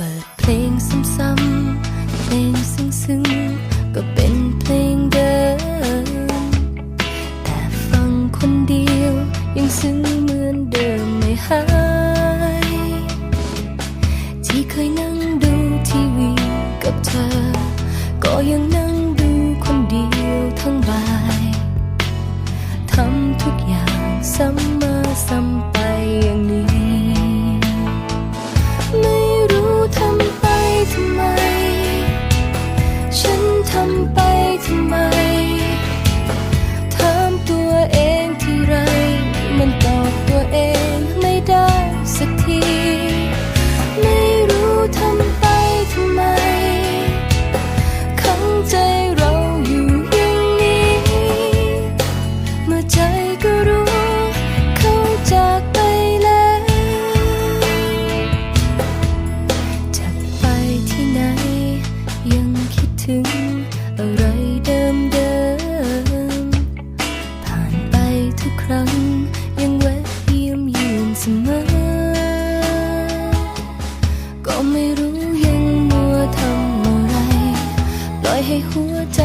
เปิดเพลงซ้ำๆเพลงซึ้งๆก็เป็นเพลงเดิม แต่ฟังคนเดียวยังซึ้งเหมือนเดิมไม่หาย ที่เคยนั่งดูทีวีกับเธอ ก็ยังนั่งดูคนเดียวทั้งบ่ายทำทุกอย่างซ้ำำไปทำไม ถามตัวเองที่ไร มันตอบตัวเองไม่ได้สักที ไม่รู้ทำไปทำไม ขังใจเราอยู่อย่างนี้ เมื่อใจก็รู้เขาจากไปแล้วจากไปที่ไหน ยังคิดถึง หัวใจ